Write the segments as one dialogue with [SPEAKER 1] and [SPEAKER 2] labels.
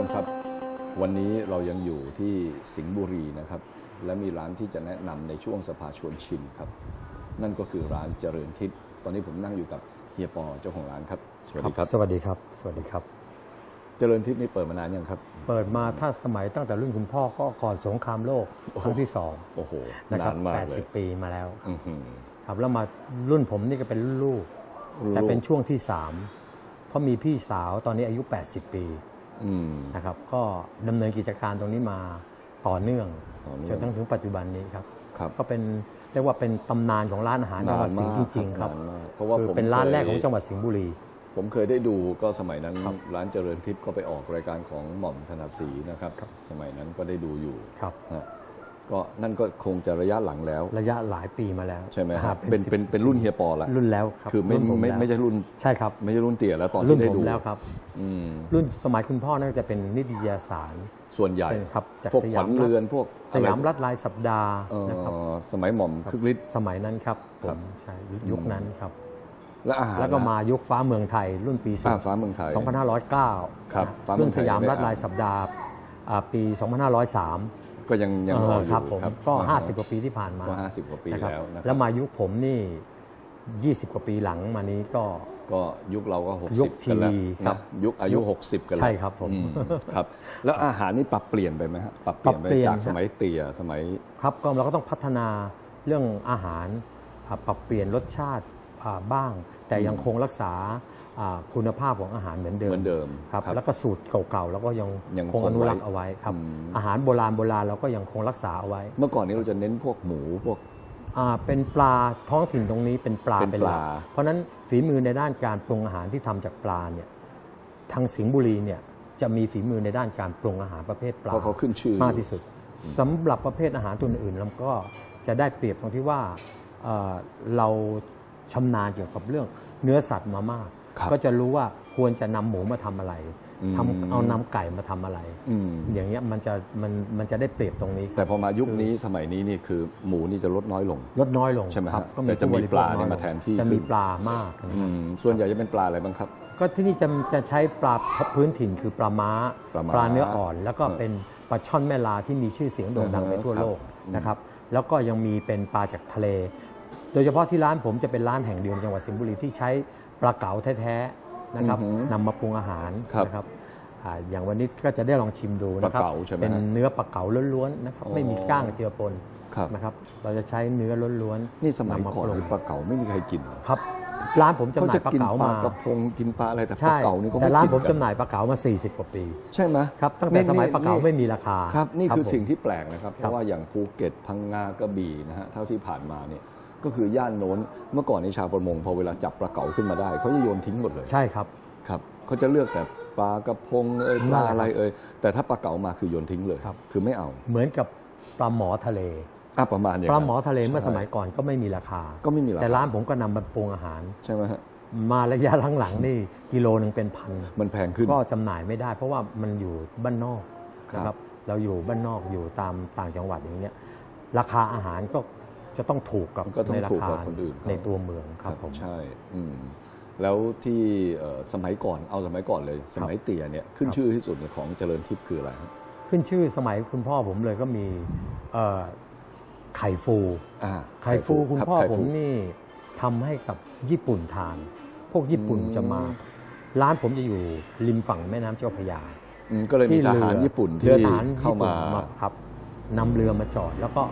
[SPEAKER 1] ผู้ชมครับ วันนี้เรายังอยู่ที่สิงห์บุรีนะครับ และมีร้านที่จะแนะนำในช่วงสภาชวนชิมครับ นั่นก็คือร้านเจริญทิพย์ตอนนี้ผมนั่งอยู่กับเฮียปอเจ้าของร้านครับสวัสดีครับ
[SPEAKER 2] สวัสดีครับ สวัสดีครับ
[SPEAKER 1] เจริญทิพย์นี่เปิดมานานยังครับ
[SPEAKER 2] เปิดมาถ้าสมัยตั้งแต่รุ่นคุณพ่อก็ก่อนสงครามโลกครั้งที่สอง
[SPEAKER 1] โอ้โห
[SPEAKER 2] นะครั
[SPEAKER 1] นานมากเลย
[SPEAKER 2] 80ปีมาแล้ว
[SPEAKER 1] อื้อหือ
[SPEAKER 2] ครับแล้วมารุ่นผมนี่ก็เป็นรุ่นลูก
[SPEAKER 1] รุ่นลูก
[SPEAKER 2] แต่เป็นช่วงที่สามเพราะมีพี่สาวตอนนี้อายุ 80 ปี
[SPEAKER 1] อืม
[SPEAKER 2] นะครับ ก็ดำเนินกิจการตรงนี้มาต่อเนื่อง
[SPEAKER 1] ต่อเนื่อง
[SPEAKER 2] จนทั้งถึงปัจจุบันนี้ครับ
[SPEAKER 1] ครับ
[SPEAKER 2] ก็เป็นเรียกว่าเป็นตำนานของร้านอาหารจังหวัดสิงห์จริงๆครับ
[SPEAKER 1] นานมากเพราะว่า
[SPEAKER 2] คือ
[SPEAKER 1] ผม
[SPEAKER 2] เป็นร้านแรกของ
[SPEAKER 1] คย
[SPEAKER 2] จังหวัดสิงห์บุรี
[SPEAKER 1] ผมเคยได้ดูก็สมัยนั้น
[SPEAKER 2] ครับ
[SPEAKER 1] ร้านเจริญทิพย์ก็ไปออกรายการของหม่อมธนาศรีนะครับ สมัยนั้นก็ได้ดูอยู่
[SPEAKER 2] ครับ
[SPEAKER 1] นะ ก็นั่นก็คงจะระยะหลังแล้ว
[SPEAKER 2] ระยะหลายปีมาแล้ว
[SPEAKER 1] ใช่ไหม
[SPEAKER 2] ค
[SPEAKER 1] ค
[SPEAKER 2] รั
[SPEAKER 1] รั
[SPEAKER 2] บบ
[SPEAKER 1] เป็น
[SPEAKER 2] สิบ
[SPEAKER 1] เป็นเป็นรุ่นเฮียปอละ
[SPEAKER 2] รุ่นแล้วครับ
[SPEAKER 1] คือไม่
[SPEAKER 2] รุ่นผม
[SPEAKER 1] ไม่
[SPEAKER 2] แล้ว
[SPEAKER 1] ไม่ใช่รุ่น
[SPEAKER 2] ใช่ครับ
[SPEAKER 1] ไม่ใช่รุ่นเตี่ยแล้วตอน
[SPEAKER 2] รุ่น
[SPEAKER 1] ที่ได้
[SPEAKER 2] ผม
[SPEAKER 1] ดู
[SPEAKER 2] แล้วครับ
[SPEAKER 1] อืม
[SPEAKER 2] รุ่นสมัยคุณพ่อน่าจะเป็นนิตยสาร
[SPEAKER 1] ส่วนใหญ่
[SPEAKER 2] เป็นครับจาก
[SPEAKER 1] พวก
[SPEAKER 2] ส
[SPEAKER 1] ข
[SPEAKER 2] ยา
[SPEAKER 1] วั
[SPEAKER 2] ม
[SPEAKER 1] ญเรือนพวก
[SPEAKER 2] สยาม
[SPEAKER 1] อะไร
[SPEAKER 2] รัฐรายสัปดาห์
[SPEAKER 1] เอ่อ
[SPEAKER 2] นะครับ
[SPEAKER 1] สมัยหม่อมคึกฤทธิ์
[SPEAKER 2] สมัยนั้นครับผ
[SPEAKER 1] ครับ
[SPEAKER 2] มใช่ยุคนั้นครับ
[SPEAKER 1] และอาหาร
[SPEAKER 2] แล้วก็
[SPEAKER 1] นะ
[SPEAKER 2] มายุคฟ้าเมืองไทย รุ่นปี
[SPEAKER 1] อ่าฟ้าเมืองไทย
[SPEAKER 2] 2509
[SPEAKER 1] ครับฟ้าเมื
[SPEAKER 2] รุ่
[SPEAKER 1] อง
[SPEAKER 2] น
[SPEAKER 1] ไท
[SPEAKER 2] ส
[SPEAKER 1] ย
[SPEAKER 2] ยาม
[SPEAKER 1] ได้
[SPEAKER 2] รัฐราย
[SPEAKER 1] อ่าน
[SPEAKER 2] สัปดาห์อ่าปี 2503
[SPEAKER 1] ก็ยังยังรออยู่
[SPEAKER 2] ครับผมก็
[SPEAKER 1] อ่า
[SPEAKER 2] 50 กว่าปีที่ผ่านมา
[SPEAKER 1] ก็50 กว่าปี
[SPEAKER 2] นะครับ
[SPEAKER 1] แล้วนะครับ
[SPEAKER 2] แล้วมายุคผมนี่ 20 กว่าปีหลังมานี้ก็
[SPEAKER 1] ก็ยุคเราก็
[SPEAKER 2] ยุค
[SPEAKER 1] 60 กันแล้ว
[SPEAKER 2] ทีวีครับ
[SPEAKER 1] นะยุคอายุ 60 กันแล้ว
[SPEAKER 2] ใช่ครับผม
[SPEAKER 1] อืครับ แล้วอาหารนี่ปรับเปลี่ยนไปไหมฮะปรับเปลี่ยนไป
[SPEAKER 2] ปรับเปลี่ยน
[SPEAKER 1] จาก
[SPEAKER 2] ฮะ
[SPEAKER 1] สมัยเตี่ยสมัย
[SPEAKER 2] ครับก็เราก็ต้องพัฒนาเรื่องอาหารอ่าปรับเปลี่ยนรสชาติอ่า บ้าง แต่ยังคงรักษาอ่าคุณภาพของอาหารเหมือนเดิม
[SPEAKER 1] เหมือนเดิม
[SPEAKER 2] ครับ
[SPEAKER 1] ครับ
[SPEAKER 2] แล้วก็สูตรเก่าๆแล้วก็ยัง
[SPEAKER 1] ยัง
[SPEAKER 2] คง
[SPEAKER 1] คง
[SPEAKER 2] อนุรักษ์
[SPEAKER 1] ไว้
[SPEAKER 2] เอาไว้ครับ
[SPEAKER 1] อืม
[SPEAKER 2] อาหารโบราณโบราณเราก็ยังคงรักษาเอาไว้
[SPEAKER 1] เมื่อก่อนนี้เราจะเน้นพวกหมูพวก
[SPEAKER 2] อ่าเป็นปลาท้องถิ่นตรงนี้เป็นปลา
[SPEAKER 1] เป็น
[SPEAKER 2] เป็นหลัก
[SPEAKER 1] ปลา
[SPEAKER 2] เพราะฉะนั้นฝีมือในด้านการปรุงอาหารที่ทำจากปลาเนี่ยทางสิงห์บุรีเนี่ยจะมีฝีมือในด้านการปรุงอาหารประเภทปลา
[SPEAKER 1] เพราะเขาขึ้นชื่อ
[SPEAKER 2] มากที่สุดสำหรับประเภทอาหารตัวอื่นๆเราก็จะได้เปรียบตรงที่ว่าเอ่อเรา ชำนาญเกี่ยวกับเรื่องเนื้อสัตว์มามาก
[SPEAKER 1] ครับ
[SPEAKER 2] ก็จะรู้ว่าควรจะนำหมูมาทำอะไร
[SPEAKER 1] อืม
[SPEAKER 2] ทำเอานำไก่มาทำอะไร
[SPEAKER 1] อืม
[SPEAKER 2] อย่างเงี้ยมันจะมันมันจะได้เปรียบตรงนี้
[SPEAKER 1] แต่พอมายุคนี้สมัยนี้นี่คือหมูนี่จะลดน้อยลง
[SPEAKER 2] ลดน้อยลง
[SPEAKER 1] ใช่ไหม
[SPEAKER 2] ครับ
[SPEAKER 1] ฮะ
[SPEAKER 2] ก็
[SPEAKER 1] แต่จะมี
[SPEAKER 2] ผู้บริโภค
[SPEAKER 1] ปลาเนี่ย
[SPEAKER 2] อยง
[SPEAKER 1] มาแทนที่
[SPEAKER 2] จะ
[SPEAKER 1] ขึ้
[SPEAKER 2] มี
[SPEAKER 1] น
[SPEAKER 2] ปลามากนะ
[SPEAKER 1] อื
[SPEAKER 2] ครับ
[SPEAKER 1] มส่วนใหญ่จะเป็นปลาอะไรบ้างครับ
[SPEAKER 2] ก็ที่นี่จะจะใช้ปลาพื้นถิ่นคือปลาม้า
[SPEAKER 1] ปลาม้า
[SPEAKER 2] เนื้ออ่อน แล้วก็
[SPEAKER 1] เออ
[SPEAKER 2] เป็นปลาช่อนแม่ลาที่มีชื่อเสียงโด่งดัง
[SPEAKER 1] อือฮะ
[SPEAKER 2] ไปทั่วโลก
[SPEAKER 1] ครับ
[SPEAKER 2] นะครับแล้วก็ยังมีเป็นปลาจากทะเล โดยเฉพาะที่ร้านผมจะเป็นร้านแห่งเดียวในจังหวัดสิงห์บุรีที่ใช้ปลาเก๋าแท้ๆนะครับ
[SPEAKER 1] อือหือนำ
[SPEAKER 2] มาปรุงอาหาร
[SPEAKER 1] ครับ
[SPEAKER 2] นะครับอ่าอย่างวันนี้ก็จะได้ลองชิมดูนะครับ
[SPEAKER 1] ปลาเก๋าใช่ไหมฮะ
[SPEAKER 2] เป็นเนื้อปลาเก๋าล้วนๆนะครับ
[SPEAKER 1] อ๋อ
[SPEAKER 2] ไม่มีก้างเจือปน
[SPEAKER 1] ครับ
[SPEAKER 2] นะครับ เราจะใช้เนื้อล้วนๆ
[SPEAKER 1] นี่สมัยำาก่อน
[SPEAKER 2] ปรุง
[SPEAKER 1] คือปลาเก๋าไม่มีใครกิน
[SPEAKER 2] ครับร้านผมจำหน่ายปลา
[SPEAKER 1] กิน
[SPEAKER 2] เก๋า
[SPEAKER 1] ปลา
[SPEAKER 2] มา
[SPEAKER 1] กระพงกินปลาอะไรแต่ปลา
[SPEAKER 2] ใช่
[SPEAKER 1] เก๋านี่ก็
[SPEAKER 2] แต่
[SPEAKER 1] ไม่
[SPEAKER 2] ร้าน
[SPEAKER 1] กิน
[SPEAKER 2] ผม
[SPEAKER 1] กัน
[SPEAKER 2] จำหน่ายปลาเก๋ามา 40 กว่าปี
[SPEAKER 1] ใช่ไหม
[SPEAKER 2] ครับตั้งแต่สมัยปลาเก๋าไม่มีราคา
[SPEAKER 1] ครับนี่คือ
[SPEAKER 2] ผม
[SPEAKER 1] สิ่งที่แปลกนะครับ เพ
[SPEAKER 2] ครับ
[SPEAKER 1] ราะว่าอย่างภูเก็ตพังงากระบี่นะฮะเท่าที่ผ่านมาเนี่ย ก็คือย่านโน้นเมื่อก่อนในชาวประมงพอเวลาจับปลาเก๋าขึ้นมาได้เขาจะโยนทิ้งหมดเลย
[SPEAKER 2] ใช่ครับ
[SPEAKER 1] ครับเขาจะเลือกแต่ปลากระพงเอ้ยปลาอะไรเอ่ยแต่ถ้าปลาเก๋ามาคือโยนทิ้งเลย
[SPEAKER 2] ครับ
[SPEAKER 1] คือไม่เอา
[SPEAKER 2] เหมือนกับปลาหมอทะเล
[SPEAKER 1] อะประมาณอย่าง
[SPEAKER 2] ป
[SPEAKER 1] นั้น
[SPEAKER 2] ลาหมอทะเลเมื่อ
[SPEAKER 1] ใช่
[SPEAKER 2] สมัยก่อนก็ไม่มีราคา
[SPEAKER 1] ก็ไม่มีราคา
[SPEAKER 2] แต่ร้านผมก็นำมาปรุงอาหาร
[SPEAKER 1] ใช่ไหมฮะ
[SPEAKER 2] มาระยะหลังๆนี่กิโลหนึ่งเป็นพัน
[SPEAKER 1] มันแพงขึ้น
[SPEAKER 2] ก็จำหน่ายไม่ได้ เพราะว่ามันอยู่บ้านนอก
[SPEAKER 1] ครับ
[SPEAKER 2] นะครับ เราอยู่บ้านนอกอยู่ตามต่างจังหวัดอย่างเงี้ยราคาอาหารก็ จะต้องถูกกับ
[SPEAKER 1] มันก็ต้อง
[SPEAKER 2] ในรา
[SPEAKER 1] ถูก
[SPEAKER 2] คาก
[SPEAKER 1] ว่าคนอื่นเขา
[SPEAKER 2] ในตัวเมืองครับผม
[SPEAKER 1] ใช่อืมแล้วที่เอ่อสมัยก่อนเอาสมัยก่อนเลย สมัยเตี่ยเนี่ยขึ้น
[SPEAKER 2] ครับ
[SPEAKER 1] ชื่อที่สุดเนี่ยของเจริญทิพย์คืออะไรฮะ
[SPEAKER 2] ขึ้นชื่อสมัยคุณพ่อผมเลยก็มีเอ่อไข่ฟู
[SPEAKER 1] อ่า
[SPEAKER 2] ไข่ฟูคุณ
[SPEAKER 1] รับ
[SPEAKER 2] พ่อ
[SPEAKER 1] ไข่
[SPEAKER 2] ผม
[SPEAKER 1] ฟู
[SPEAKER 2] นี่ทำให้กับญี่ปุ่นทาน พวกญี่ปุ่น
[SPEAKER 1] อืม
[SPEAKER 2] จะมา ร้านผมจะอยู่ริมฝั่งแม่น้ำเจ้าพระยา
[SPEAKER 1] อืมก็เลยมีทหาร
[SPEAKER 2] เอ
[SPEAKER 1] ญี่ปุ่น
[SPEAKER 2] เรือ
[SPEAKER 1] ที่
[SPEAKER 2] ทหาร
[SPEAKER 1] เข้า
[SPEAKER 2] ญี่ปุ่
[SPEAKER 1] มา น
[SPEAKER 2] ครับ นำเรือมาจอด แล้วก็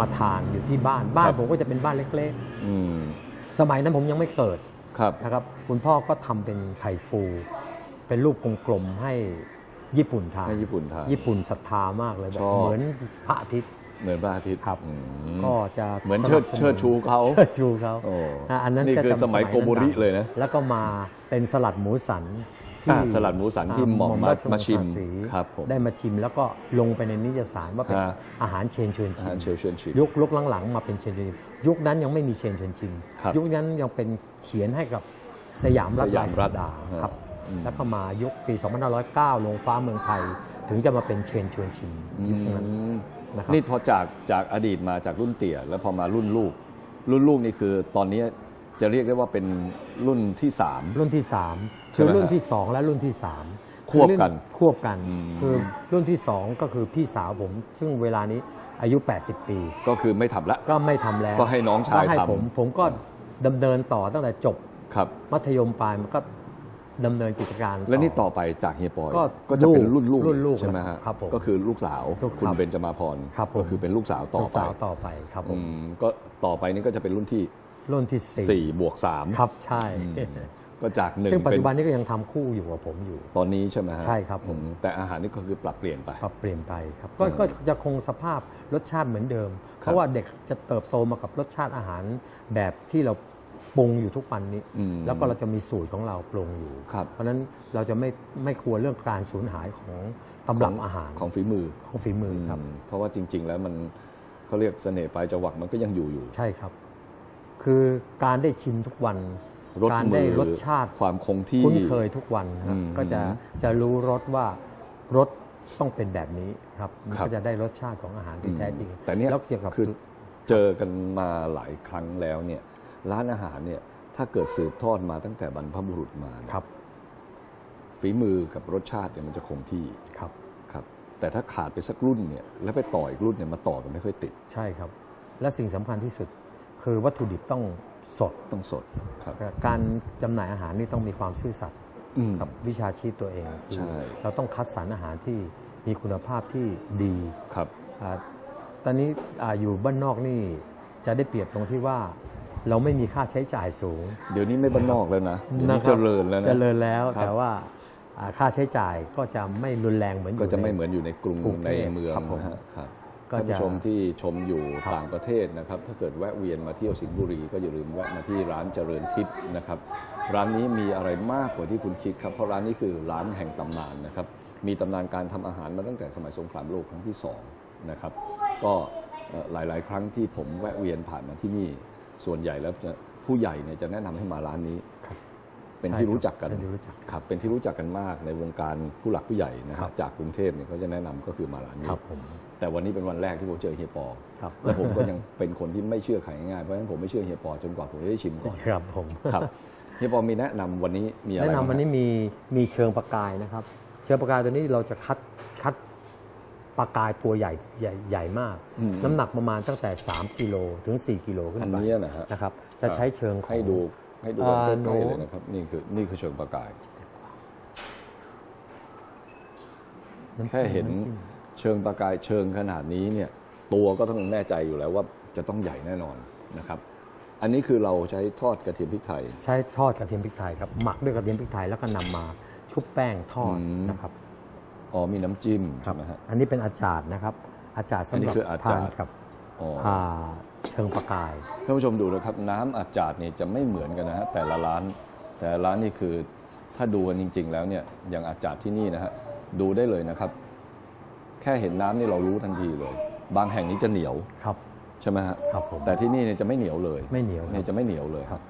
[SPEAKER 2] มาทานอยู่ที่บ้านบ้า
[SPEAKER 1] คนรับ
[SPEAKER 2] ผมก็จะเป็นบ้านเล็ก
[SPEAKER 1] อืม
[SPEAKER 2] ๆสมัยนั้นผมยังไม่เกิด
[SPEAKER 1] ครับ
[SPEAKER 2] นะครับ คุณพ่อก็ทำเป็นไข่ฟู เป็นรูปกลมๆให้ญี่ปุ่นทาน
[SPEAKER 1] ให้ญี่ปุ่นทาน
[SPEAKER 2] ญี่ปุ่นศรัทธามากเลยแบบ
[SPEAKER 1] ชอบ
[SPEAKER 2] เหมือนพระอาทิตย์
[SPEAKER 1] เหมือนพระอาทิตย์
[SPEAKER 2] ครับ
[SPEAKER 1] อืม
[SPEAKER 2] ก็จะ
[SPEAKER 1] เหมือนเชิด
[SPEAKER 2] สบส
[SPEAKER 1] เชิดชูเขา
[SPEAKER 2] เชิดชูเขา
[SPEAKER 1] โอ้
[SPEAKER 2] อะอันนั้น
[SPEAKER 1] นี่
[SPEAKER 2] ก็
[SPEAKER 1] คือ
[SPEAKER 2] จะ
[SPEAKER 1] สมัยโกโบริ
[SPEAKER 2] ดัง
[SPEAKER 1] เลยนะ
[SPEAKER 2] แล้วก็มาเป็นสลัดหมูสัน
[SPEAKER 1] อ่าสลัดหมูสันที่หม่อมมา
[SPEAKER 2] ราชวงศ์
[SPEAKER 1] มาชิม
[SPEAKER 2] ศรี
[SPEAKER 1] ครับผม
[SPEAKER 2] ได้มาชิมแล้วก็ลงไปในนิตยสารว่าเป็น
[SPEAKER 1] ฮะ
[SPEAKER 2] อาหารเชนชวน
[SPEAKER 1] อา
[SPEAKER 2] ชิ
[SPEAKER 1] หาร
[SPEAKER 2] ม
[SPEAKER 1] เชลเชนชิม
[SPEAKER 2] ยุคลุกหลังๆมาเป็นเชนชวนชิมยุคนั้นยังไม่มีเชนชวนชิม
[SPEAKER 1] ครับ
[SPEAKER 2] ยุคนั้นยังเป็นเขียนให้กับสยามรัฐ
[SPEAKER 1] สยามรัฐ
[SPEAKER 2] รายสัปดาห์
[SPEAKER 1] ฮะ
[SPEAKER 2] ครับ
[SPEAKER 1] อืม
[SPEAKER 2] แล้วก็มายุคปี 2509 ลงฟ้าเมืองไทย ถึงจะมาเป็นเชนชวนชิมยุคนั้น
[SPEAKER 1] อืม
[SPEAKER 2] นะครับ
[SPEAKER 1] นี่พอจากจากอดีตมาจากรุ่นเตี่ย แล้วพอมารุ่นลูก รุ่นลูกนี่คือตอนนี้ จะเรียกได้ว่าเป็นรุ่นที่สาม
[SPEAKER 2] รุ่นที่
[SPEAKER 1] ใช่
[SPEAKER 2] 3คือ
[SPEAKER 1] ไหม
[SPEAKER 2] รุ่น
[SPEAKER 1] ฮะ
[SPEAKER 2] ที่2และรุ่นที่3
[SPEAKER 1] ควบกัน
[SPEAKER 2] ควบกัน
[SPEAKER 1] อืม
[SPEAKER 2] คือรุ่นที่สองก็คือพี่สาวผม ซึ่งเวลานี้อายุ 80 ปี
[SPEAKER 1] ก็คือไม่ทำละ
[SPEAKER 2] ก็ไม่ทำแล้ว
[SPEAKER 1] ก็ให้น้องชาย
[SPEAKER 2] ก็ให้
[SPEAKER 1] ทำ
[SPEAKER 2] ผมผมก็ดำเนินต่อตั้งแต่จบ
[SPEAKER 1] ครับ
[SPEAKER 2] มัธยมปลายมันก็ดำเนินกิจการ
[SPEAKER 1] และนี่ต่อไปจากเฮียปอย
[SPEAKER 2] ก็
[SPEAKER 1] ก็จะเป็นรุ่นลูก
[SPEAKER 2] รุ่นลูก
[SPEAKER 1] ใช่ไหมฮะ
[SPEAKER 2] ครับผม
[SPEAKER 1] ก็คือลูกสาว
[SPEAKER 2] ลูก
[SPEAKER 1] คุณ
[SPEAKER 2] ครับ
[SPEAKER 1] เบญจมาพร
[SPEAKER 2] ครับผม
[SPEAKER 1] ก็คือเป็นลูกสาวต่อ
[SPEAKER 2] ลูก
[SPEAKER 1] ไป
[SPEAKER 2] สาวต่อไปครับผ
[SPEAKER 1] อื
[SPEAKER 2] ม
[SPEAKER 1] มก็ต่อไปนี่ก็จะเป็นรุ่นที่
[SPEAKER 2] รุ่นที่สี่
[SPEAKER 1] สี่บวกสาม
[SPEAKER 2] ครับใช่
[SPEAKER 1] อืมก็จากหนึ่ง
[SPEAKER 2] ซึ่งปัจ
[SPEAKER 1] เป็น
[SPEAKER 2] จุบันนี้ก็ยังทำคู่อยู่กับผมอยู่
[SPEAKER 1] ตอนนี้ใช่ไหมฮะ
[SPEAKER 2] ใช่ครับผม
[SPEAKER 1] อืแต่อาหารนี่ก็คือปรับเปลี่ยนไป
[SPEAKER 2] ปรับเปลี่ยนไปครับก็
[SPEAKER 1] อืม
[SPEAKER 2] ก็จะคงสภาพรสชาติเหมือนเดิม เพราะว่าเด็กจะเติบโตมากับรสชาติอาหารแบบที่เราปรุงอยู่ทุกวันนี้
[SPEAKER 1] อืม
[SPEAKER 2] แล้วก็เราจะมีสูตรของเราปรุงอยู่
[SPEAKER 1] ครับ
[SPEAKER 2] เพราะฉะนั้นเราจะไม่ไม่กลัวเรื่องการสูญหายของตำรับอาหาร
[SPEAKER 1] ของฝีมือ
[SPEAKER 2] ของฝีมือครับ
[SPEAKER 1] มเพราะว่าจริง ๆ แล้วมันเขาเรียกเสน่ห์ปลายจวักมันก็ยังอยู่อยู่
[SPEAKER 2] ใช่ครับ คือการได้ชิมทุกวัน
[SPEAKER 1] รส
[SPEAKER 2] การ
[SPEAKER 1] มื
[SPEAKER 2] ได้
[SPEAKER 1] อ
[SPEAKER 2] รสชาติ
[SPEAKER 1] ความคงที่
[SPEAKER 2] คุ้นเคยทุกวันครับ
[SPEAKER 1] อืม
[SPEAKER 2] ก็จะจะรู้รสว่ารสต้องเป็นแบบนี้ครับมัน
[SPEAKER 1] ครับ
[SPEAKER 2] ก็จะได้รสชาติของอาหารที่แท้จริง
[SPEAKER 1] แต่เนี่ย
[SPEAKER 2] แล้วเกี่ยวกับ
[SPEAKER 1] คือเจอกันมาหลายครั้งแล้วเนี่ยร้านอาหารเนี่ยถ้าเกิดสืบทอดมาตั้งแต่บรรพบุรุษมาเนี่ย
[SPEAKER 2] ครับ
[SPEAKER 1] ฝีมือกับรสชาติเนี่ยมันจะคงที่
[SPEAKER 2] ครับ
[SPEAKER 1] ครับ แต่ถ้าขาดไปสักรุ่นเนี่ยแล้วไปต่ออีกรุ่นเนี่ยมาต่อกันไม่ค่อยติด
[SPEAKER 2] ใช่ครับ และสิ่งสำคัญที่สุด คือวัตถุดิบต้องสด
[SPEAKER 1] ต้องสดครับ
[SPEAKER 2] การจำหน่ายอาหารนี่ต้องมีความซื่อสัตย์
[SPEAKER 1] อืม
[SPEAKER 2] กับวิชาชีพตัวเอง
[SPEAKER 1] ใช่
[SPEAKER 2] เราต้องคัดสรรอาหารที่มีคุณภาพที่ดี
[SPEAKER 1] ครับ
[SPEAKER 2] อ่าตอนนี้อาอยู่บ้านนอกนี่จะได้เปรียบตรงที่ว่าเราไม่มีค่าใช้จ่ายสูง
[SPEAKER 1] เดี๋ยวนี้ไม่บ้านนอกแล้วนะเดี๋ยวนี้
[SPEAKER 2] นะค
[SPEAKER 1] เจ
[SPEAKER 2] บ
[SPEAKER 1] ริญแล้วนะ
[SPEAKER 2] เจริญแล้ว
[SPEAKER 1] ครับ
[SPEAKER 2] แต่ว่าอ่าค่าใช้จ่ายก็จะไม่รุนแรงเหมือนอยู่
[SPEAKER 1] ก็จะไม่
[SPEAKER 2] ใน
[SPEAKER 1] เหมือนอยู่ในกรุง
[SPEAKER 2] กรุงเทพ
[SPEAKER 1] ในเมือง
[SPEAKER 2] ครับผม
[SPEAKER 1] นะฮะครับ
[SPEAKER 2] ก็
[SPEAKER 1] ท่าน
[SPEAKER 2] จะ
[SPEAKER 1] ผู้ชมที่ชมอยู่
[SPEAKER 2] ครับ
[SPEAKER 1] ต่างประเทศนะครับ ถ้าเกิดแวะเวียนมาเที่ยวสิงห์บุรี ก็อย่าลืมแวะมาที่ร้านเจริญทิพย์นะครับ ร้านนี้มีอะไรมากกว่าที่คุณคิดครับ เพราะร้านนี้คือร้านแห่งตำนานนะครับ มีตำนานการทำอาหารมาตั้งแต่สมัยสงครามโลกครั้งที่สองนะครับ ก็เอ่อหลาย ๆ ครั้งที่ผมแวะเวียนผ่านมาที่นี่ ส่วนใหญ่แล้วจะผู้ใหญ่เนี่ยจะแนะนำให้มาร้านนี้
[SPEAKER 2] ครับ
[SPEAKER 1] เป็นที่รู้จักกัน
[SPEAKER 2] เป็นที่รู้จัก
[SPEAKER 1] ครับ เป็นที่รู้จักกันมากในวงการผู้หลักผู้ใหญ่นะ
[SPEAKER 2] ครั
[SPEAKER 1] ฮะ
[SPEAKER 2] บ
[SPEAKER 1] จากกรุงเทพเนี่ยเขาจะแนะนำก็คือมาร้านนี้
[SPEAKER 2] ครับผม
[SPEAKER 1] แต่วันนี้เป็นวันแรกที่ผมเจอเฮียปอ
[SPEAKER 2] ครับ
[SPEAKER 1] และผมก็ยังเป็นคนที่ไม่เชื่อใครง่ายๆเพราะฉะนั้นผมไม่เชื่อเฮียปอจนกว่าผมจะได้ชิมก่อน
[SPEAKER 2] ครับผม
[SPEAKER 1] ครับเฮียปอมีแนะนำวันนี้มีอะไร
[SPEAKER 2] แนะนำ
[SPEAKER 1] บ้าง
[SPEAKER 2] วันนี้มีมีเชิงประกายนะครับ เชิงประกายตัวนี้เราจะคัดคัดปลากายตัวใหญ่ใหญ่ใหญ่มาก
[SPEAKER 1] อืม
[SPEAKER 2] น้ำหนักประมาณตั้งแต่ 3กิโลถึง 4กิโลขึ้น
[SPEAKER 1] อัน
[SPEAKER 2] ไป
[SPEAKER 1] นี้นะฮะ
[SPEAKER 2] นะครับ จะใช้เชิงของ
[SPEAKER 1] ให้ดูให้ดู
[SPEAKER 2] อ่า
[SPEAKER 1] ใกล้
[SPEAKER 2] หนู
[SPEAKER 1] ๆเลยนะครับนี่คือนี่คือเชิงประกาย
[SPEAKER 2] น้ำ
[SPEAKER 1] แค่เห็นำ
[SPEAKER 2] จิ้ม
[SPEAKER 1] เชิงประกายเชิงขนาดนี้เนี่ยตัวก็ต้องแน่ใจอยู่แล้วว่าจะต้องใหญ่แน่นอนนะครับ อันนี้คือเราใช้ทอดกระเทียมพริกไทย
[SPEAKER 2] ใช้ทอดกระเทียมพริกไทยครับหมักด้วยกระเทียมพริกไทยแล้วก็นำมาชุบแป้งทอด
[SPEAKER 1] อืม
[SPEAKER 2] นะครับ
[SPEAKER 1] อ๋อมีน้ำจิ้มใช่ไหมฮะ
[SPEAKER 2] อันนี้เป็นอาจารย์นะครับ อาจารย์สำห
[SPEAKER 1] อันนี้
[SPEAKER 2] รับ
[SPEAKER 1] คืออา
[SPEAKER 2] ทา
[SPEAKER 1] จานรย์
[SPEAKER 2] กับ
[SPEAKER 1] อ๋ออ
[SPEAKER 2] อ่าเชิงประกาย
[SPEAKER 1] ท่านผู้ชมดูนะครับน้ำอาจาดเนี่ยจะไม่เหมือนกันนะฮะแต่ละร้าน แต่ละร้านนี่คือถ้าดูกันจริง ๆ แล้วเนี่ยอย่างอาจาดที่นี่นะฮะดูได้เลยนะครับแค่เห็นน้ำนี่เรารู้ทันทีเลย บางแห่งนี้จะเหนียว
[SPEAKER 2] ครับ
[SPEAKER 1] ใช่ไหมฮะ
[SPEAKER 2] ครับผม
[SPEAKER 1] แต่ที่นี่เนี่ยจะไม่เหนียวเลย
[SPEAKER 2] ไม่เหนียวครับ
[SPEAKER 1] เนี่ยจะไม่เหนียวเลย
[SPEAKER 2] ครับ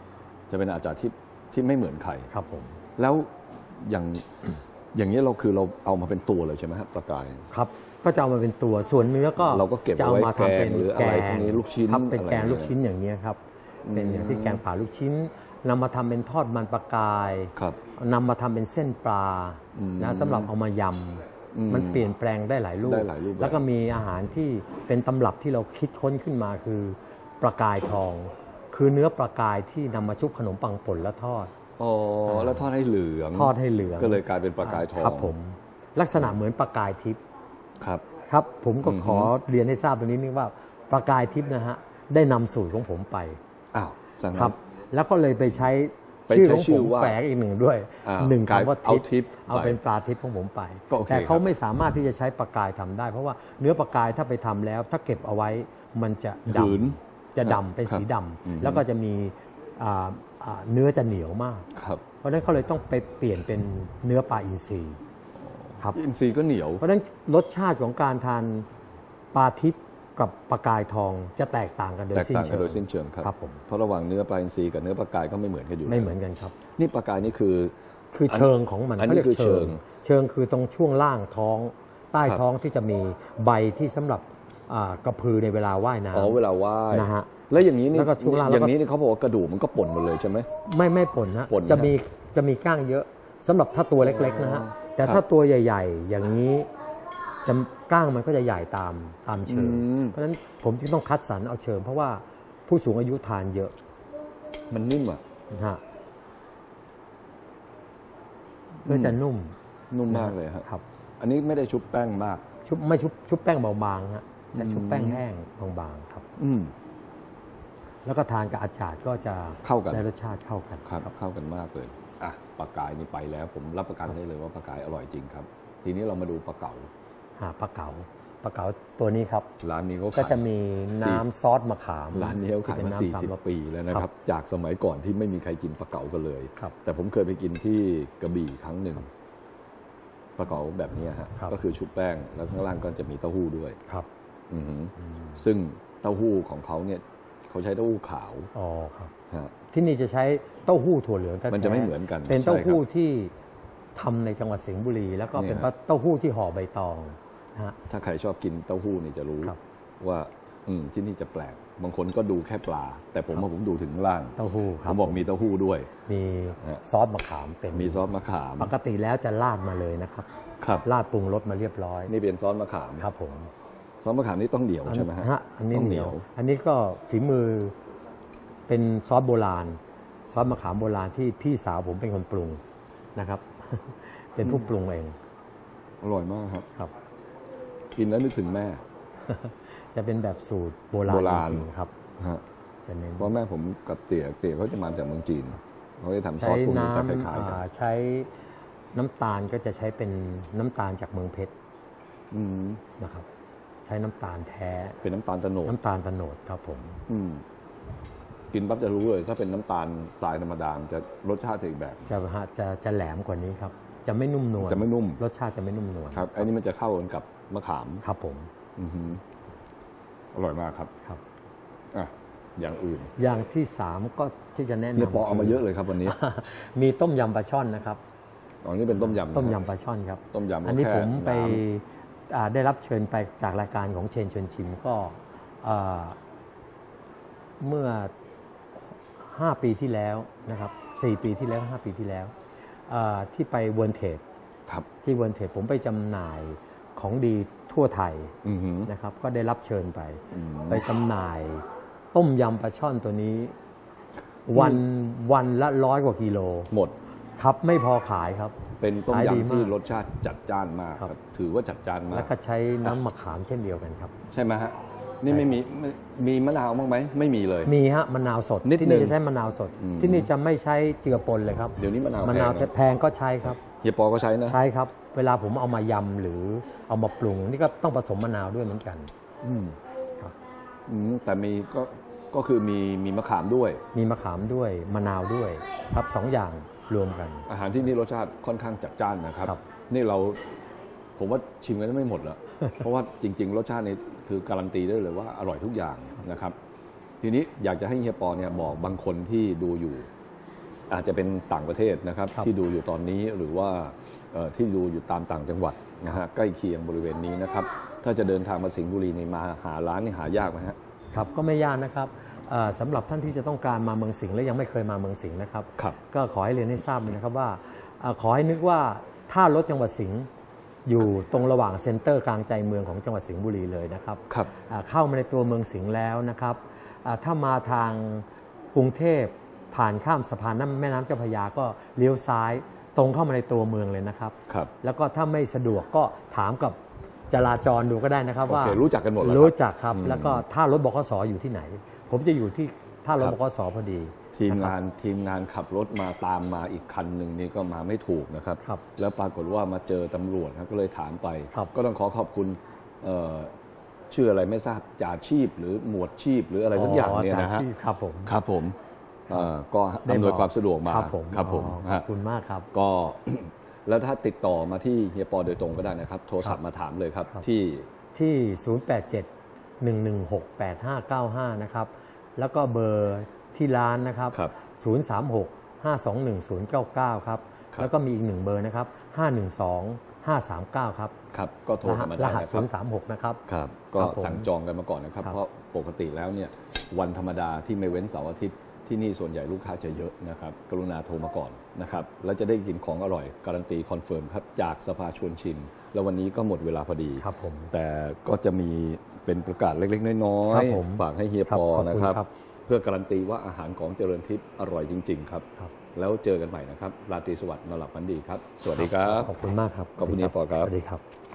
[SPEAKER 1] จะเป็นอาจาดที่ที่ไม่เหมือนใคร
[SPEAKER 2] ครับผม
[SPEAKER 1] แล้วอย่าง อย่างนี้เราคือเราเอามาเป็นตัวเลยใช่ไหมฮะประกาย
[SPEAKER 2] ครับก็จะเอามาเป็นตัวส่วนเนื้อก็
[SPEAKER 1] เราก็เก็บ
[SPEAKER 2] จะเอา
[SPEAKER 1] ไว้
[SPEAKER 2] มาทำเป็น
[SPEAKER 1] แกงหรืออะไรพวกนี้ลูกชิ้น
[SPEAKER 2] ครับเป็น
[SPEAKER 1] อะไร
[SPEAKER 2] แกง
[SPEAKER 1] อย่างเงี้ย
[SPEAKER 2] ลูกชิ้นอย่างเงี้ยครับเป็นอย่างที่แกงป่าลูกชิ้นนำมาทำเป็นทอดมันปลากาย
[SPEAKER 1] ครับ
[SPEAKER 2] นำมาทำเป็นเส้นปลา
[SPEAKER 1] อืม
[SPEAKER 2] นะสำหรับเอามาย
[SPEAKER 1] อืมำ
[SPEAKER 2] มันเปลี่ยนแปลงได้หลายรูป
[SPEAKER 1] ได้หลายรูปแบบ
[SPEAKER 2] แล้วก็มีอาหารที่เป็นตำรับที่เราคิดค้นขึ้นมาคือปลากายทอง คือเนื้อปลากายที่นำมาชุบขนมปังป่นแล้วทอด
[SPEAKER 1] อ๋อแล้วทอดให้เหลือง
[SPEAKER 2] ทอดให้เหลือง
[SPEAKER 1] ก็เลยกลายเป็นประกายทอง
[SPEAKER 2] ครับผม ลักษณะเหมือนปลากายทิพย์
[SPEAKER 1] ครับ
[SPEAKER 2] ครับ ผมก็
[SPEAKER 1] อือฮึ
[SPEAKER 2] ขอเรียนให้ทราบตรงนี้นึงว่าปลากายทิพย์นะฮะได้นำสูตรของผมไป
[SPEAKER 1] อ้าวสัง
[SPEAKER 2] ครับแล้วก็เลยไปใช้
[SPEAKER 1] ไป
[SPEAKER 2] ชื่อ
[SPEAKER 1] ใช้
[SPEAKER 2] ของ
[SPEAKER 1] ชื่
[SPEAKER 2] ผ
[SPEAKER 1] อ
[SPEAKER 2] ม
[SPEAKER 1] ว่า
[SPEAKER 2] แฝงอีกหนึ่งด้วย
[SPEAKER 1] อ่า
[SPEAKER 2] หนึ่ง
[SPEAKER 1] กลาย
[SPEAKER 2] คำว่า
[SPEAKER 1] เอา
[SPEAKER 2] ทิพย์
[SPEAKER 1] ทิพย์
[SPEAKER 2] เอา
[SPEAKER 1] ไป
[SPEAKER 2] เป็นปลาทิพย์ของผมไป
[SPEAKER 1] ก็โอเค
[SPEAKER 2] แต่เขา
[SPEAKER 1] ครับ
[SPEAKER 2] ไม่สามารถที่จะใช้ปลากายทำได้ เพราะว่าเนื้อปลากายถ้าไปทำแล้ว ถ้าเก็บเอาไว้มันจะด
[SPEAKER 1] หืนำ
[SPEAKER 2] จะดำเป็น
[SPEAKER 1] ครับ
[SPEAKER 2] สีด
[SPEAKER 1] อืมำ
[SPEAKER 2] แล้วก็จะมีอ่าอ่าเนื้อจะเหนียวมาก
[SPEAKER 1] ครับ
[SPEAKER 2] เพราะฉะนั้นเขาเลยต้องไปเปลี่ยนเป็นเนื้อปลาอินทรีครับ
[SPEAKER 1] อินทรีย์ก็เหนียว
[SPEAKER 2] เพราะฉะนั้นรสชาติของการทานปลาทิพย์ กับปลากายทองจะแตกต่างกันโดย
[SPEAKER 1] แตก
[SPEAKER 2] สิ้น
[SPEAKER 1] ต่าง
[SPEAKER 2] เชิ
[SPEAKER 1] กัน
[SPEAKER 2] ง
[SPEAKER 1] โดยสิ้นเชิงครับ
[SPEAKER 2] ครับผม
[SPEAKER 1] เพราะระหว่างเนื้อปลาอินทรีย์กับเนื้อปลากายก็ไม่เหมือนกันอยู่
[SPEAKER 2] ไม่เหมือนกันครับ
[SPEAKER 1] นี่ปลากายนี่คือ
[SPEAKER 2] คือเชิงของมัน
[SPEAKER 1] อันนี้
[SPEAKER 2] เขาเรียก
[SPEAKER 1] คือเชิง
[SPEAKER 2] เชิงคือตรงช่วงล่างท้องใต้
[SPEAKER 1] ครับ
[SPEAKER 2] ท้องที่จะมีใบที่สำหรับอ่ากระพือในเวลาว่ายน้
[SPEAKER 1] อ๋อเวลาว่าย
[SPEAKER 2] นะฮะ
[SPEAKER 1] แล้วอย่างนี้นี่
[SPEAKER 2] แล้วก็ช่วงล่าง
[SPEAKER 1] อ
[SPEAKER 2] แล้วก็
[SPEAKER 1] ย่างนี้นี่เขาบอกว่ากระดูกมันก็ป่นหมดเลยใช่ไหมำ
[SPEAKER 2] ไม่ไม่ป่นนะ
[SPEAKER 1] ป่นนะ
[SPEAKER 2] จะมีจะมีก้างเยอะสำหรับถ้าตัวเล็กๆนะฮะแต่
[SPEAKER 1] ครับ
[SPEAKER 2] ถ้าตัวใหญ่ ๆ อย่างนี้ จะก้างมันก็จะใหญ่ตามตามเชิง
[SPEAKER 1] อืม
[SPEAKER 2] เพราะฉะนั้นผมจึงต้องคัดสรรเอาเชิง เพราะว่าผู้สูงอายุทานเยอะ
[SPEAKER 1] มันนิ่มอะ
[SPEAKER 2] นะฮะก็จะนุ่ม
[SPEAKER 1] นุ่มมากเลยครับ
[SPEAKER 2] ครับ
[SPEAKER 1] อันนี้ไม่ได้ชุบแป้งมาก
[SPEAKER 2] ชุบไม่ชุบชุบแป้งบางๆฮะแต่ชุบแป้ง
[SPEAKER 1] อืม
[SPEAKER 2] แห้งบางๆครับ
[SPEAKER 1] อืม
[SPEAKER 2] แล้วก็ทานกับอาจารย์ก็จะ
[SPEAKER 1] เข้ากัน
[SPEAKER 2] ได้รสชาติเข้ากัน
[SPEAKER 1] ครับ เข้ากันมากเลยอะปลากายนี่ไปแล้ว ผมรับประกันได้เลยว่าปลากายอร่อยจริงครับ ทีนี้เรามาดูปลาเก๋า
[SPEAKER 2] หาปลาเก๋าปลาเก๋าตัวนี้ครับ
[SPEAKER 1] ร้านนี้เขา
[SPEAKER 2] ก็
[SPEAKER 1] ขาย
[SPEAKER 2] จะมีน้ำซอสมะขาม
[SPEAKER 1] ร้านนี้เขาขาย
[SPEAKER 2] ที่
[SPEAKER 1] มา
[SPEAKER 2] เป็นน้ำสรส
[SPEAKER 1] 40 ปีแล้วนะครับ จากสมัยก่อนที่ไม่มีใครกินปลาเก๋ากันเลย
[SPEAKER 2] ครับ
[SPEAKER 1] แต่ผมเคยไปกินที่กระบี่ครั้งหนึ่งปลาเก๋าแบบเนี้ยฮะ
[SPEAKER 2] ครับ
[SPEAKER 1] ก็คือชุบแป้งแล้วข้างล่างก็จะมีเต้าหู้ด้วย
[SPEAKER 2] ครับ
[SPEAKER 1] อือหือซึ่งเต้าหู้ของเขาเนี่ยเขาใช้เต้าหู้ขาว
[SPEAKER 2] อ๋อครับ
[SPEAKER 1] ฮะ
[SPEAKER 2] ที่นี่จะใช้เต้าหู้ถั่วเหลืองแท้ๆ
[SPEAKER 1] มันจะไม่เหมือนกัน
[SPEAKER 2] เป็นเต้าหู้
[SPEAKER 1] ใช่ครับ
[SPEAKER 2] ที่ทำในจังหวัดสิงห์บุรี แล้วก็
[SPEAKER 1] เนี่ย
[SPEAKER 2] เป็น
[SPEAKER 1] ฮะ
[SPEAKER 2] เต้าหู้ที่ห่อใบตองนะ ฮะ
[SPEAKER 1] ถ้าใครชอบกินเต้าหู้นี่จะรู้
[SPEAKER 2] ครับ
[SPEAKER 1] ว่าอืมที่นี่จะแปลก บางคนก็ดูแค่ปลา แต่ผมว่าผมดูถึงข้างล่าง
[SPEAKER 2] เต้าหู้ค
[SPEAKER 1] ผ
[SPEAKER 2] รับ
[SPEAKER 1] มบอกมีเต้าหู้ด้วย
[SPEAKER 2] มี
[SPEAKER 1] ฮะ
[SPEAKER 2] ซอสมะขามเป็น
[SPEAKER 1] มีซอสมะขาม
[SPEAKER 2] ปกติแล้วจะราดมาเลยนะครับ
[SPEAKER 1] ครับ
[SPEAKER 2] ราดปรุงรสมาเรียบร้อย
[SPEAKER 1] นี่เป็นซอสมะขาม
[SPEAKER 2] ครับผม
[SPEAKER 1] ซอสมะขามนี่ต้องเหนียวใช่ไหมฮะ
[SPEAKER 2] อันนี้
[SPEAKER 1] ต้อง
[SPEAKER 2] เหนียวอันนี้ก็ฝีมือเป็นซอสโบราณ ซอสมะขามโบราณที่พี่สาวผมเป็นคนปรุงนะครับ เป็นผู้ปรุงเอง
[SPEAKER 1] อร่อยมากครับ
[SPEAKER 2] ครับ
[SPEAKER 1] กินแล้วนึกถึงแม่
[SPEAKER 2] จะเป็นแบบสูตรโบราณ
[SPEAKER 1] โบราณ
[SPEAKER 2] จริงๆครับ
[SPEAKER 1] ฮะ
[SPEAKER 2] จะเน้น
[SPEAKER 1] เพราะแม่ผมกับเตี๋ยเตี๋ยเขาจะมาจากเมืองจีนเขาจะทำซอ
[SPEAKER 2] ใช้
[SPEAKER 1] สพวกนี้
[SPEAKER 2] น้
[SPEAKER 1] จะคล้ายำๆกัน
[SPEAKER 2] อ่าใช้น้ำตาลก็จะใช้เป็นน้ำตาลจากเมืองเพชร
[SPEAKER 1] อืม
[SPEAKER 2] นะครับ ใช้น้ำตาลแท้
[SPEAKER 1] เป็นน้ำตาลตะโนด
[SPEAKER 2] น้ำตาลตะโนดครับผม
[SPEAKER 1] อืมกินปั๊บจะรู้เลย ถ้าเป็นน้ำตาลทรายธรรมดามันจะรสชาติจะอีกแบบ
[SPEAKER 2] จะฮะจะจะแหลมกว่านี้ครับ จะไม่นุ่มนวล
[SPEAKER 1] จะไม่นุ่ม
[SPEAKER 2] รสชาติจะไม่นุ่มนวล
[SPEAKER 1] ครับอันนี้มันจะเข้ากันกับ มะขาม
[SPEAKER 2] ครับผม
[SPEAKER 1] อือหืออร่อยมากครับ
[SPEAKER 2] ครับ
[SPEAKER 1] อะอย่างอื่น
[SPEAKER 2] อย่างที่สามก็ที่จะแนะนำ
[SPEAKER 1] เนี่ยปอเอามาเยอะเลยครับวันนี้
[SPEAKER 2] มีต้มยำปลาช่อนนะครับ
[SPEAKER 1] ตอนนี้เป็นต้มยำนะ
[SPEAKER 2] ต้มยำปลาช่อนครับ
[SPEAKER 1] ต้มยำก็
[SPEAKER 2] อันนี้
[SPEAKER 1] แค่
[SPEAKER 2] ผมไป
[SPEAKER 1] น้
[SPEAKER 2] อ่าได้รับเชิญไปจากรายการของเชนชวนชิมก็อ่าเมื่อ 5 ปีที่แล้วนะครับ4ปีที่แล้ว 5 ปีที่แล้วอ่าที่ไปเวิร์นเทด
[SPEAKER 1] ครับ
[SPEAKER 2] ที่เวิร์นเทดผมไปจำหน่าย ของดีทั่วไทย
[SPEAKER 1] อือหือ
[SPEAKER 2] นะครับ ก็ได้รับเชิญไป
[SPEAKER 1] อืม
[SPEAKER 2] ไปจำหน่าย ต้มยำปลาช่อนตัวนี้ วันวันละร้อยกว่ากิโล
[SPEAKER 1] หมด
[SPEAKER 2] ครับไม่พอขายครับ
[SPEAKER 1] เป็นต้ม
[SPEAKER 2] ขายดี
[SPEAKER 1] ยำที่
[SPEAKER 2] มาก
[SPEAKER 1] รสชาติจัดจ้านมาก
[SPEAKER 2] ครับ
[SPEAKER 1] ครับ ถือว่าจัดจ้านมา
[SPEAKER 2] แล้
[SPEAKER 1] ก
[SPEAKER 2] วก็ใช้น้ำมะขามเช่นเดียวกันครับ
[SPEAKER 1] ใช่ไหมฮะ นี่ไม่มีไม่มีมะนาวบ้างไหม ไม่มีเลย
[SPEAKER 2] มีฮะมะนาวสด
[SPEAKER 1] นิด
[SPEAKER 2] ที่
[SPEAKER 1] นึ
[SPEAKER 2] นี่
[SPEAKER 1] ง
[SPEAKER 2] จะใช้มะนาวสด
[SPEAKER 1] อืม
[SPEAKER 2] ที่นี่จะไม่ใช้เจือปนเลยครับ
[SPEAKER 1] เดี๋ยวนี้มะนาว
[SPEAKER 2] มะนาว
[SPEAKER 1] แพงนะ
[SPEAKER 2] แพงก็ใช้ครับ
[SPEAKER 1] เฮียปอก็ใช้นะ
[SPEAKER 2] ใช้ครับ เวลาผมเอามายำหรือเอามาปรุง นี่ก็ต้องผสมมะนาวด้วยเหมือนกัน
[SPEAKER 1] อืม
[SPEAKER 2] ครับ
[SPEAKER 1] อืมแต่มีก็ก็คือมีมีมะขามด้วย
[SPEAKER 2] มีมะขามด้วยมะนาวด้วย ครับสองอย่างรวมกัน
[SPEAKER 1] อาหารที่นี่รสชาติค่อนข้างจัดจ้านนะครับ
[SPEAKER 2] ครับ
[SPEAKER 1] นี่เราผมว่าชิมกันไม่หมดแล้ว เพราะว่าจริง ๆ รสชาตินี่คือการันตีได้เลยว่าอร่อยทุกอย่างนะครับ ทีนี้อยากจะให้เฮียปอเนี่ยบอกบางคนที่ดูอยู่ อาจจะเป็นต่างประเทศนะครับ
[SPEAKER 2] ครับ
[SPEAKER 1] ที่ดูอยู่ตอนนี้หรือว่าเอ่อที่ดูอยู่ตามต่างจังหวัดนะฮะใกล้เคียงบริเวณนี้นะครับ ถ้าจะเดินทางมาสิงห์บุรีนี่มาหาร้านนี่หายากไหมฮะ
[SPEAKER 2] ครับก็ไม่ยากนะครับเอ่อสำหรับท่านที่จะต้องการมาเมืองสิงห์และยังไม่เคยมาเมืองสิงห์นะครับ
[SPEAKER 1] ครับ
[SPEAKER 2] ก็ขอให้เรียนให้ทราบเลยนะครับว่าเอ่อขอให้นึกว่าท่ารถจังหวัดสิงห์อยู่ตรงระหว่างเซ็นเตอร์กลางใจเมืองของจังหวัดสิงห์บุรีเลยนะครับ
[SPEAKER 1] ครับ
[SPEAKER 2] อ่าเข้ามาในตัวเมืองสิงห์แล้วนะครับอ่าถ้ามาทางกรุงเทพ ผ่านข้ามสะพานน้ำแม่น้ำเจ้าพระยาก็เลี้ยวซ้ายตรงเข้ามาในตัวเมืองเลยนะครับ
[SPEAKER 1] ครับ
[SPEAKER 2] แล้วก็ถ้าไม่สะดวกก็ถามกับจราจรดูก็ได้นะครับ
[SPEAKER 1] โอ
[SPEAKER 2] ว่า
[SPEAKER 1] เครู้จักกันหมดแล้วครับ
[SPEAKER 2] รู้จักครับ
[SPEAKER 1] อืม
[SPEAKER 2] แล้วก็ท่ารถบขสอยู่ที่ไหน ผมจะอยู่ที่ท่ารถ
[SPEAKER 1] ครับ
[SPEAKER 2] บขสพอดี
[SPEAKER 1] ทีม
[SPEAKER 2] นะครับ
[SPEAKER 1] งานทีมงานขับรถมาตามมาอีกคันหนึ่งนี่ก็มาไม่ถูกนะครับ
[SPEAKER 2] ครับ
[SPEAKER 1] แล้วปรากฏว่ามาเจอตำรวจนะก็เลยถามไป
[SPEAKER 2] ครับ
[SPEAKER 1] ก็ต้องขอขอบคุณเอ่อชื่ออะไรไม่ทราบจ่าชีพหรือหมวดชีพหรืออะไรสักอย่างเนี่ยนะฮะ
[SPEAKER 2] จที่ครับผม
[SPEAKER 1] ครับผมเอ่อ ก็
[SPEAKER 2] ได้
[SPEAKER 1] อำนวย
[SPEAKER 2] บอก
[SPEAKER 1] ความสะดวกมา
[SPEAKER 2] ครับผม
[SPEAKER 1] ครับผม
[SPEAKER 2] อ๋อขอบ
[SPEAKER 1] ฮะ
[SPEAKER 2] คุณมากครับ
[SPEAKER 1] ก็แล้วถ้าติดต่อมาที่เฮียปอโดยตรงก็ได้นะครับ โทรศัพท์มาถามเลยครับ
[SPEAKER 2] ครับ
[SPEAKER 1] ที่
[SPEAKER 2] ที่ 087-116-8595 นะครับ แล้วก็เบอร์ที่ร้านนะครับ
[SPEAKER 1] ครับ
[SPEAKER 2] 036-521-099ครับ
[SPEAKER 1] ครับ
[SPEAKER 2] แล้วก็มีอีกหนึ่งเบอร์นะครับ 512-539 ครับ
[SPEAKER 1] ครับ ก็โทร
[SPEAKER 2] ร
[SPEAKER 1] เข้า
[SPEAKER 2] หัส
[SPEAKER 1] มารได้
[SPEAKER 2] หัส
[SPEAKER 1] นะครับ
[SPEAKER 2] 036 นะครับ
[SPEAKER 1] ครับ ก็
[SPEAKER 2] ครับผม
[SPEAKER 1] สั่งจองกันมาก่อนนะครับ
[SPEAKER 2] ครับ
[SPEAKER 1] เพราะปกติแล้วเนี่ยวันธรรมดาที่ไม่เว้นเสาร์อาทิตย์ ที่นี่ส่วนใหญ่ลูกค้าจะเยอะนะครับ กรุณาโทรมาก่อนนะครับ แล้วจะได้กินของอร่อย การันตีคอนเฟิร์มครับ จากสภาชวนชิม แล้ววันนี้ก็หมดเวลาพอดี
[SPEAKER 2] ครับผม
[SPEAKER 1] แต่ก็จะมีเป็นประกาศเล็กๆ น้อ
[SPEAKER 2] ครั
[SPEAKER 1] ย
[SPEAKER 2] บผม
[SPEAKER 1] ๆฝากให้เฮีย
[SPEAKER 2] ครับ
[SPEAKER 1] ปอ
[SPEAKER 2] ขอบคุณ
[SPEAKER 1] นะครับ
[SPEAKER 2] ครับ
[SPEAKER 1] เพื่อการันตีว่าอาหารของเจริญทิพย์อร่อยจริง ๆ ครับ
[SPEAKER 2] ครับ
[SPEAKER 1] แล้วเจอกันใหม่นะครับ ราตรีสวัสดิ์นอนหลับฝันดีครับ สวัสดีครับ
[SPEAKER 2] ขอบคุณมากครับ
[SPEAKER 1] ขอบคุณเฮียปอครับ
[SPEAKER 2] สวัสดีครับ